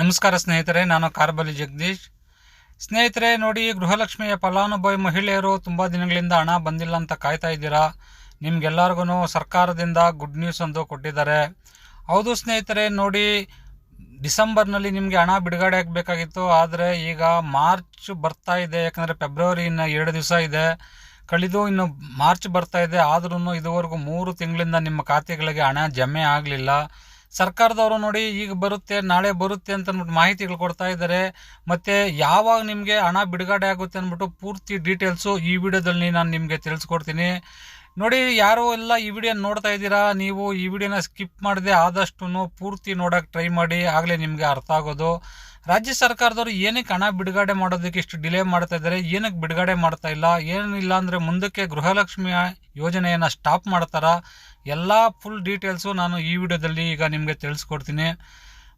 ನಮಸ್ಕಾರ ಸ್ನೇಹಿತರೆ, ನಾನು ಕಾರ್ಬಲಿ ಜಗದೀಶ್. ಸ್ನೇಹಿತರೆ, ನೋಡಿ, ಗೃಹಲಕ್ಷ್ಮಿಯ ಫಲಾನುಭವಿ ಮಹಿಳೆಯರು ತುಂಬ ದಿನಗಳಿಂದ ಹಣ ಬಂದಿಲ್ಲ ಅಂತ ಕಾಯ್ತಾ ಇದ್ದೀರಾ? ನಿಮ್ಗೆಲ್ಲರಿಗೂ ಸರ್ಕಾರದಿಂದ ಗುಡ್ ನ್ಯೂಸ್ ಒಂದು ಕೊಟ್ಟಿದ್ದಾರೆ. ಹೌದು ಸ್ನೇಹಿತರೆ, ನೋಡಿ, ಡಿಸೆಂಬರ್ನಲ್ಲಿ ನಿಮಗೆ ಹಣ ಬಿಡುಗಡೆ ಆಗಬೇಕಾಗಿತ್ತು. ಆದರೆ ಈಗ ಮಾರ್ಚ್ ಬರ್ತಾ ಇದೆ, ಯಾಕಂದರೆ ಫೆಬ್ರವರಿ ಇನ್ನು ಎರಡು ದಿವಸ ಇದೆ. ಕಳೆದು ಇನ್ನು ಮಾರ್ಚ್ ಬರ್ತಾ ಇದೆ. ಆದ್ರೂ ಇದುವರೆಗೂ ಮೂರು ತಿಂಗಳಿಂದ ನಿಮ್ಮ ಖಾತೆಗಳಿಗೆ ಹಣ ಜಮೆ ಆಗಲಿಲ್ಲ. ಸರ್ಕಾರದವರು ನೋಡಿ ಈಗ ಬರುತ್ತೆ, ನಾಳೆ ಬರುತ್ತೆ ಅಂತ ಅಂದ್ಬಿಟ್ಟು ಮಾಹಿತಿಗಳು ಕೊಡ್ತಾ ಇದ್ದಾರೆ. ಮತ್ತು ಯಾವಾಗ ನಿಮಗೆ ಹಣ ಬಿಡುಗಡೆ ಆಗುತ್ತೆ ಅಂದ್ಬಿಟ್ಟು ಪೂರ್ತಿ ಡೀಟೇಲ್ಸು ಈ ವಿಡಿಯೋದಲ್ಲಿ ನಾನು ನಿಮಗೆ ತಿಳಿಸ್ಕೊಡ್ತೀನಿ. ನೋಡಿ, ಯಾರು ಎಲ್ಲ ಈ ವಿಡಿಯೋ ನೋಡ್ತಾ ಇದ್ದೀರಾ, ನೀವು ಈ ವಿಡಿಯೋನ ಸ್ಕಿಪ್ ಮಾಡದೆ ಆದಷ್ಟು ಪೂರ್ತಿ ನೋಡೋಕೆ ಟ್ರೈ ಮಾಡಿ, ಆಗಲೇ ನಿಮಗೆ ಅರ್ಥ ಆಗೋದು. ರಾಜ್ಯ ಸರ್ಕಾರದವರು ಏನಕ್ಕೆ ಹಣ ಬಿಡುಗಡೆ ಮಾಡೋದಕ್ಕೆ ಇಷ್ಟು ಡಿಲೇ ಮಾಡ್ತಾ ಇದ್ದಾರೆ, ಏನಕ್ಕೆ ಬಿಡುಗಡೆ ಮಾಡ್ತಾ ಇಲ್ಲ, ಏನಿಲ್ಲ ಅಂದರೆ ಮುಂದಕ್ಕೆ ಗೃಹಲಕ್ಷ್ಮಿ ಯೋಜನೆಯನ್ನು ಸ್ಟಾಪ್ ಮಾಡ್ತಾರಾ? ಎಲ್ಲ ಫುಲ್ ಡೀಟೇಲ್ಸು ನಾನು ಈ ವಿಡಿಯೋದಲ್ಲಿ ಈಗ ನಿಮಗೆ ತಿಳಿಸ್ಕೊಡ್ತೀನಿ.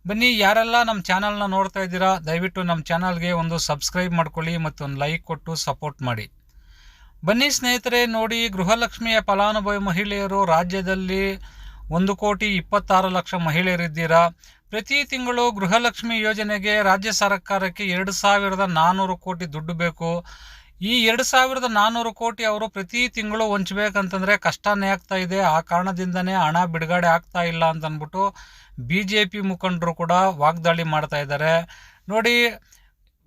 ಬನ್ನಿ, ಯಾರೆಲ್ಲ ನಮ್ಮ ಚಾನಲ್ನ ನೋಡ್ತಾ ಇದ್ದೀರಾ, ದಯವಿಟ್ಟು ನಮ್ಮ ಚಾನಲ್ಗೆ ಒಂದು ಸಬ್ಸ್ಕ್ರೈಬ್ ಮಾಡ್ಕೊಳ್ಳಿ ಮತ್ತು ಒಂದು ಲೈಕ್ ಕೊಟ್ಟು ಸಪೋರ್ಟ್ ಮಾಡಿ. ಬನ್ನಿ, ಸ್ನೇಹಿತರೆ, ನೋಡಿ, ಗೃಹಲಕ್ಷ್ಮಿಯ ಫಲಾನುಭವಿ ಮಹಿಳೆಯರು ರಾಜ್ಯದಲ್ಲಿ ಒಂದು ಕೋಟಿ ಇಪ್ಪತ್ತಾರು ಲಕ್ಷ ಮಹಿಳೆಯರಿದ್ದೀರಾ? ಪ್ರತಿ ತಿಂಗಳು ಗೃಹಲಕ್ಷ್ಮಿ ಯೋಜನೆಗೆ ರಾಜ್ಯ ಸರ್ಕಾರಕ್ಕೆ ಎರಡು ಸಾವಿರದ ನಾನ್ನೂರು ಕೋಟಿ ದುಡ್ಡು ಬೇಕು. ಈ ಎರಡು ಸಾವಿರದ ನಾನ್ನೂರು ಕೋಟಿ ಅವರು ಪ್ರತಿ ತಿಂಗಳು ಹೊಂಚಬೇಕಂತಂದರೆ ಕಷ್ಟನೇ ಆಗ್ತಾ ಇದೆ. ಆ ಕಾರಣದಿಂದನೇ ಹಣ ಬಿಡುಗಡೆ ಆಗ್ತಾ ಇಲ್ಲ ಅಂತ ಅಂದ್ಬಿಟ್ಟು ಬಿ ಜೆ ಪಿ ಮುಖಂಡರು ಕೂಡ ವಾಗ್ದಾಳಿ ಮಾಡ್ತಾ ಇದ್ದಾರೆ. ನೋಡಿ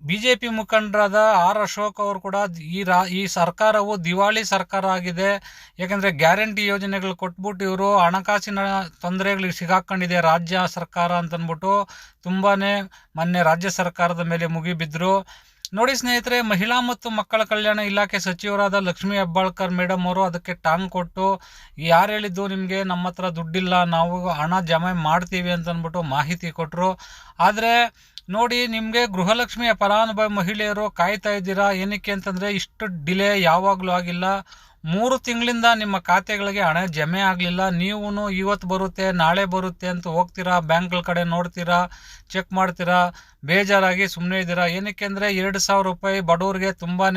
ಬಿ ಜೆ ಪಿ ಮುಖಂಡರಾದ ಆರ್ ಅಶೋಕ್ ಅವರು ಕೂಡ ಈ ರಾ, ಈ ಸರ್ಕಾರವು ದಿವಾಳಿ ಸರ್ಕಾರ ಆಗಿದೆ. ಯಾಕಂದರೆ ಗ್ಯಾರಂಟಿ ಯೋಜನೆಗಳು ಕೊಟ್ಬಿಟ್ಟು ಇವರು ಹಣಕಾಸಿನ ತೊಂದರೆಗಳಿಗೆ ಸಿಗಾಕೊಂಡಿದೆ ರಾಜ್ಯ ಸರ್ಕಾರ ಅಂತಂದ್ಬಿಟ್ಟು ತುಂಬಾ ಮೊನ್ನೆ ರಾಜ್ಯ ಸರ್ಕಾರದ ಮೇಲೆ ಮುಗಿಬಿದ್ರು. ನೋಡಿ ಸ್ನೇಹಿತರೆ, ಮಹಿಳಾ ಮತ್ತು ಮಕ್ಕಳ ಕಲ್ಯಾಣ ಇಲಾಖೆ ಸಚಿವರಾದ ಲಕ್ಷ್ಮೀ ಹೆಬ್ಬಾಳ್ಕರ್ ಮೇಡಮ್ ಅವರು ಅದಕ್ಕೆ ಟಾಂಗ್ ಕೊಟ್ಟು, ಯಾರು ಹೇಳಿದ್ದು ನಿಮಗೆ ನಮ್ಮ ಹತ್ರ ದುಡ್ಡಿಲ್ಲ, ನಾವು ಹಣ ಜಮೆ ಮಾಡ್ತೀವಿ ಅಂತಂದ್ಬಿಟ್ಟು ಮಾಹಿತಿ ಕೊಟ್ಟರು ಆದರೆ ನೋಡಿ, ನಿಮಗೆ ಗೃಹಲಕ್ಷ್ಮಿಯ ಫಲಾನುಭವಿ ಮಹಿಳೆಯರು ಕಾಯ್ತಾ ಇದ್ದೀರಾ? ಏನಕ್ಕೆ ಅಂತಂದರೆ, ಇಷ್ಟು ಡಿಲೇ ಯಾವಾಗಲೂ ಆಗಿಲ್ಲ. ಮೂರು ತಿಂಗಳಿಂದ ನಿಮ್ಮ ಖಾತೆಗಳಿಗೆ ಹಣ ಜಮೆ ಆಗಲಿಲ್ಲ. ನೀವು ಇವತ್ತು ಬರುತ್ತೆ, ನಾಳೆ ಬರುತ್ತೆ ಅಂತ ಹೋಗ್ತೀರಾ? ಬ್ಯಾಂಕ್ಗಳ ಕಡೆ ನೋಡ್ತೀರಾ? ಚೆಕ್ ಮಾಡ್ತೀರಾ? ಬೇಜಾರಾಗಿ ಸುಮ್ಮನೆ ಇದ್ದೀರಾ? ಏನಕ್ಕೆ ಅಂದರೆ, ಎರಡು ಸಾವಿರ ರೂಪಾಯಿ ಬಡವ್ರಿಗೆ ತುಂಬಾ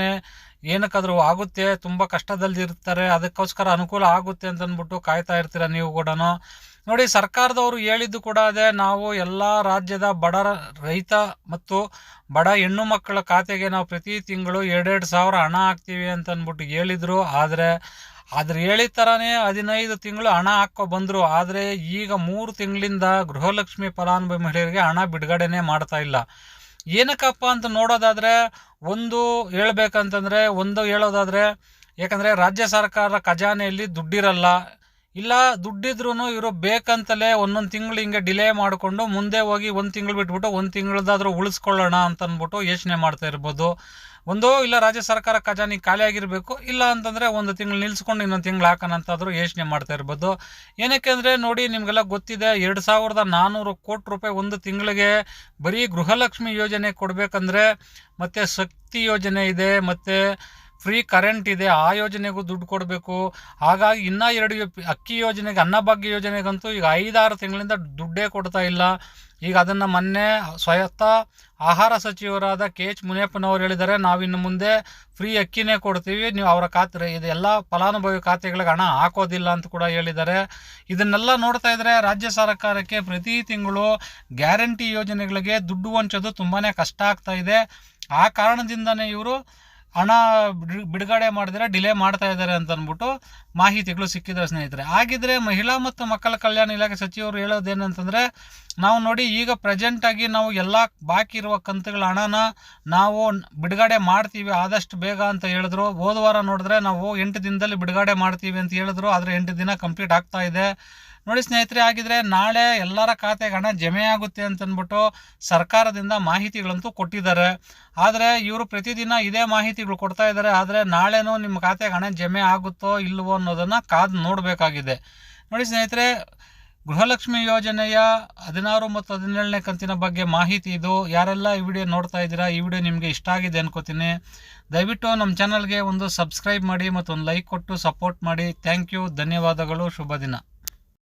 ಏನಕ್ಕಾದರೂ ಆಗುತ್ತೆ, ತುಂಬ ಕಷ್ಟದಲ್ಲಿ ಇರ್ತಾರೆ ಅದಕ್ಕೋಸ್ಕರ ಅನುಕೂಲ ಆಗುತ್ತೆ ಅಂತಂದ್ಬಿಟ್ಟು ಕಾಯ್ತಾ ಇರ್ತೀರ ನೀವು ಕೂಡ ನೋಡಿ, ಸರ್ಕಾರದವರು ಹೇಳಿದ್ದು ಕೂಡ ಅದೇ. ನಾವು ಎಲ್ಲ ರಾಜ್ಯದ ಬಡ ರೈತ ಮತ್ತು ಬಡ ಹೆಣ್ಣು ಮಕ್ಕಳ ಖಾತೆಗೆ ನಾವು ಪ್ರತಿ ತಿಂಗಳು ಎರಡೆರಡು ಸಾವಿರ ಹಣ ಹಾಕ್ತೀವಿ ಅಂತ ಅಂದ್ಬಿಟ್ಟು ಹೇಳಿದರು. ಆದರೆ ಅದ್ರ ಹೇಳಿದ ಥರನೇ ಹದಿನೈದು ತಿಂಗಳು ಹಣ ಹಾಕೋ ಬಂದರು. ಆದರೆ ಈಗ ಮೂರು ತಿಂಗಳಿಂದ ಗೃಹಲಕ್ಷ್ಮಿ ಫಲಾನುಭವಿ ಮಹಿಳೆಯರಿಗೆ ಹಣ ಬಿಡುಗಡೆನೇ ಮಾಡ್ತಾ ಇಲ್ಲ. ಏನಕ್ಕಪ್ಪ ಅಂತ ನೋಡೋದಾದರೆ, ಒಂದು ಹೇಳ್ಬೇಕಂತಂದರೆ, ಒಂದು ಹೇಳೋದಾದರೆ, ಯಾಕಂದರೆ ರಾಜ್ಯ ಸರ್ಕಾರ ಖಜಾನೆಯಲ್ಲಿ ದುಡ್ಡಿರಲ್ಲ. ಇಲ್ಲ ದುಡ್ಡಿದ್ರೂ ಇವರು ಬೇಕಂತಲೇ ಒಂದೊಂದು ತಿಂಗಳು ಹಿಂಗೆ ಡಿಲೇ ಮಾಡಿಕೊಂಡು ಮುಂದೆ ಹೋಗಿ ಒಂದು ತಿಂಗಳು ಬಿಟ್ಬಿಟ್ಟು ಒಂದು ತಿಂಗಳದಾದ್ರೂ ಉಳಿಸ್ಕೊಳ್ಳೋಣ ಅಂತ ಅಂದ್ಬಿಟ್ಟು ಯೋಚನೆ ಮಾಡ್ತಾ ಇರ್ಬೋದು. ಒಂದು, ಇಲ್ಲ ರಾಜ್ಯ ಸರ್ಕಾರ ಖಜಾನೆ ಖಾಲಿ ಆಗಿರಬೇಕು, ಇಲ್ಲ ಅಂತಂದರೆ ಒಂದು ತಿಂಗಳು ನಿಲ್ಸ್ಕೊಂಡು ಇನ್ನೊಂದು ತಿಂಗಳು ಹಾಕೋಣ ಅಂತಾದರೂ ಯೋಚನೆ ಮಾಡ್ತಾ ಇರ್ಬೋದು. ಏನಕ್ಕೆ ಅಂದರೆ ನೋಡಿ, ನಿಮಗೆಲ್ಲ ಗೊತ್ತಿದೆ, ಎರಡು ಸಾವಿರದ ನಾನ್ನೂರು ಕೋಟಿ ರೂಪಾಯಿ ಒಂದು ತಿಂಗಳಿಗೆ ಬರೀ ಗೃಹಲಕ್ಷ್ಮಿ ಯೋಜನೆ ಕೊಡಬೇಕಂದ್ರೆ ಮತ್ತು ಶಕ್ತಿ ಯೋಜನೆ ಇದೆ, ಮತ್ತು ಫ್ರೀ ಕರೆಂಟ್ ಇದೆ, ಆ ಯೋಜನೆಗೂ ದುಡ್ಡು ಕೊಡಬೇಕು. ಹಾಗಾಗಿ ಇನ್ನೂ ಎರಡು ಅಕ್ಕಿ ಯೋಜನೆಗೆ, ಅನ್ನಭಾಗ್ಯ ಯೋಜನೆಗಂತೂ ಈಗ ಐದಾರು ತಿಂಗಳಿಂದ ದುಡ್ಡೇ ಕೊಡ್ತಾ ಇಲ್ಲ. ಈಗ ಅದನ್ನು ಮೊನ್ನೆ ಸ್ವಯತ್ತ ಆಹಾರ ಸಚಿವರಾದ ಕೆ ಎಚ್ ಮುನಿಯಪ್ಪನವರು ಹೇಳಿದ್ದಾರೆ, ನಾವಿನ್ನು ಮುಂದೆ ಫ್ರೀ ಅಕ್ಕಿನೇ ಕೊಡ್ತೀವಿ, ನೀವು ಅವರ ಖಾತೆ ಇದೆಲ್ಲ ಫಲಾನುಭವಿ ಖಾತೆಗಳಿಗೆ ಹಣ ಹಾಕೋದಿಲ್ಲ ಅಂತ ಕೂಡ ಹೇಳಿದ್ದಾರೆ. ಇದನ್ನೆಲ್ಲ ನೋಡ್ತಾ ಇದ್ದರೆ ರಾಜ್ಯ ಸರ್ಕಾರಕ್ಕೆ ಪ್ರತಿ ತಿಂಗಳು ಗ್ಯಾರಂಟಿ ಯೋಜನೆಗಳಿಗೆ ದುಡ್ಡು ಹಂಚೋದು ತುಂಬಾ ಕಷ್ಟ ಆಗ್ತಾ ಇದೆ. ಆ ಕಾರಣದಿಂದನೇ ಇವರು ಹಣ ಬಿಡುಗಡೆ ಮಾಡಿದರೆ ಡಿಲೇ ಮಾಡ್ತಾ ಇದ್ದಾರೆ ಅಂತ ಅಂದ್ಬಿಟ್ಟು ಮಾಹಿತಿಗಳು ಸಿಕ್ಕಿದ್ರೆ ಸ್ನೇಹಿತರೆ. ಹಾಗಿದ್ರೆ ಮಹಿಳಾ ಮತ್ತು ಮಕ್ಕಳ ಕಲ್ಯಾಣ ಇಲಾಖೆ ಸಚಿವರು ಹೇಳೋದೇನಂತಂದರೆ, ನಾವು ನೋಡಿ ಈಗ ಪ್ರೆಸೆಂಟಾಗಿ ನಾವು ಎಲ್ಲ ಬಾಕಿ ಇರುವ ಕಂತುಗಳ ಹಣನ ನಾವು ಬಿಡುಗಡೆ ಮಾಡ್ತೀವಿ, ಆದಷ್ಟು ಬೇಗ ಅಂತ ಹೇಳಿದ್ರು. ಹೋದ ವಾರ ನೋಡಿದ್ರೆ ನಾವು ಎಂಟು ದಿನದಲ್ಲಿ ಬಿಡುಗಡೆ ಮಾಡ್ತೀವಿ ಅಂತ ಹೇಳಿದ್ರು. ಆದರೆ ಎಂಟು ದಿನ ಕಂಪ್ಲೀಟ್ ಆಗ್ತಾ ಇದೆ. ನೋಡಿ ಸ್ನೇಹಿತರೆ ಆಗಿದ್ರೆ ನಾಳೆ ಎಲ್ಲರ ಖಾತೆಗೆ ಹಣ ಜಮೆ ಆಗುತ್ತೆ ಅಂತಂದ್ಬಿಟ್ಟು ಸರ್ಕಾರದಿಂದ ಮಾಹಿತಿಗಳಂತೂ ಕೊಟ್ಟಿದ್ದಾರೆ. ಆದರೆ ಇವರು ಪ್ರತಿದಿನ ಇದೇ ಮಾಹಿತಿಗಳು ಕೊಡ್ತಾ ಇದ್ದಾರೆ. ಆದರೆ ನಾಳೆನೂ ನಿಮ್ಮ ಖಾತೆಗೆ ಹಣ ಜಮೆ ಆಗುತ್ತೋ ಇಲ್ಲವೋ ಅನ್ನೋದನ್ನು ಕಾದು ನೋಡಬೇಕಾಗಿದೆ. ನೋಡಿ ಸ್ನೇಹಿತರೆ, ಗೃಹಲಕ್ಷ್ಮಿ ಯೋಜನೆಯ ಹದಿನಾರು ಮತ್ತು ಹದಿನೇಳನೇ ಕಂತಿನ ಬಗ್ಗೆ ಮಾಹಿತಿ ಇದು. ಯಾರೆಲ್ಲ ಈ ವಿಡಿಯೋ ನೋಡ್ತಾ ಇದ್ದೀರಾ, ಈ ವಿಡಿಯೋ ನಿಮಗೆ ಇಷ್ಟ ಆಗಿದೆ ಅನ್ಕೋತೀನಿ. ದಯವಿಟ್ಟು ನಮ್ಮ ಚಾನಲ್ಗೆ ಒಂದು ಸಬ್ಸ್ಕ್ರೈಬ್ ಮಾಡಿ ಮತ್ತು ಒಂದು ಲೈಕ್ ಕೊಟ್ಟು ಸಪೋರ್ಟ್ ಮಾಡಿ. ಥ್ಯಾಂಕ್ ಯು, ಧನ್ಯವಾದಗಳು, ಶುಭ ದಿನ.